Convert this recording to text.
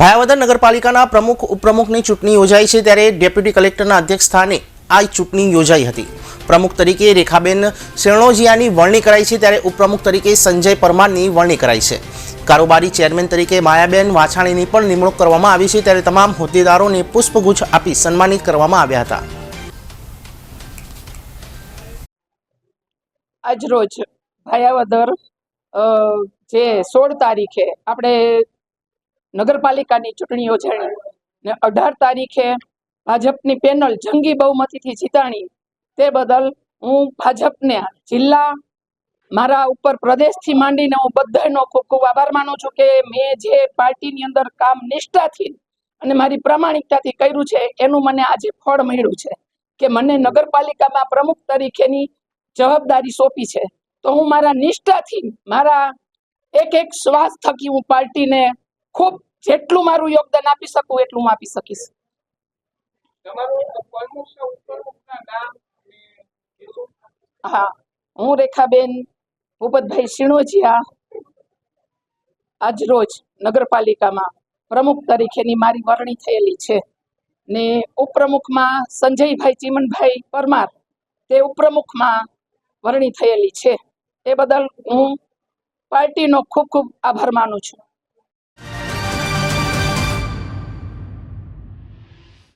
ભાયાવદર નગરપાલિકાના પ્રમુખ, ઉપપ્રમુખની ચૂંટણી યોજાઈ છે ત્યારે ડેપ્યુટી કલેક્ટરના અધ્યક્ષ સ્થાને આ ચૂંટણી યોજાઈ હતી. પ્રમુખ તરીકે રેખાબેન શેણોજિયાની વરણી કરાઈ છે ત્યારે ઉપપ્રમુખ તરીકે સંજય પરમારની વરણી કરાઈ છે. કારોબારી ચેરમેન તરીકે માયાબેન વાછાણીની પણ નિમણૂક કરવામાં આવી છે ત્યારે તમામ હોદ્દેદારોને પુષ્પગુચ્છ આપી સન્માનિત કરવામાં આવ્યા હતા. આજરોજ ભાયાવદર જે સોળ તારીખે આપણે નગરપાલિકાની ચૂંટણી યોજાણી ને અઢાર તારીખે ભાજપની પેનલ જંગી બહુમતીથી જીતાણી. તે બદલ હું ભાજપને જિલ્લા મારા ઉપર પ્રદેશથી માંડીને હું બધાનો ખૂબ ખૂબ આભાર માનું છું કે મેં જે પાર્ટીની અંદર કામ નિષ્ઠાથી અને મારી પ્રામાણિકતાથી કર્યું છે, એનું મને આજે ફળ મળ્યું છે કે મને નગરપાલિકામાં પ્રમુખ તરીકેની જવાબદારી સોંપી છે. તો હું મારા નિષ્ઠાથી, મારા એક એક શ્વાસ થકી હું પાર્ટીને ખૂબ જેટલું મારું યોગદાન આપી શકું એટલું હું આપી શકીશ. હા હું રેખાબેન ભૂપતભાઈ શિણોજીયા આજ રોજ નગરપાલિકામાં પ્રમુખ તરીકેની મારી વરણી થયેલી છે. ને ઉપપ્રમુખમાં સંજયભાઈ ચીમનભાઈ પરમાર તે ઉપપ્રમુખમાં વરણી થયેલી છે. એ બદલ હું પાર્ટીનો ખૂબ ખૂબ આભાર માનું છું.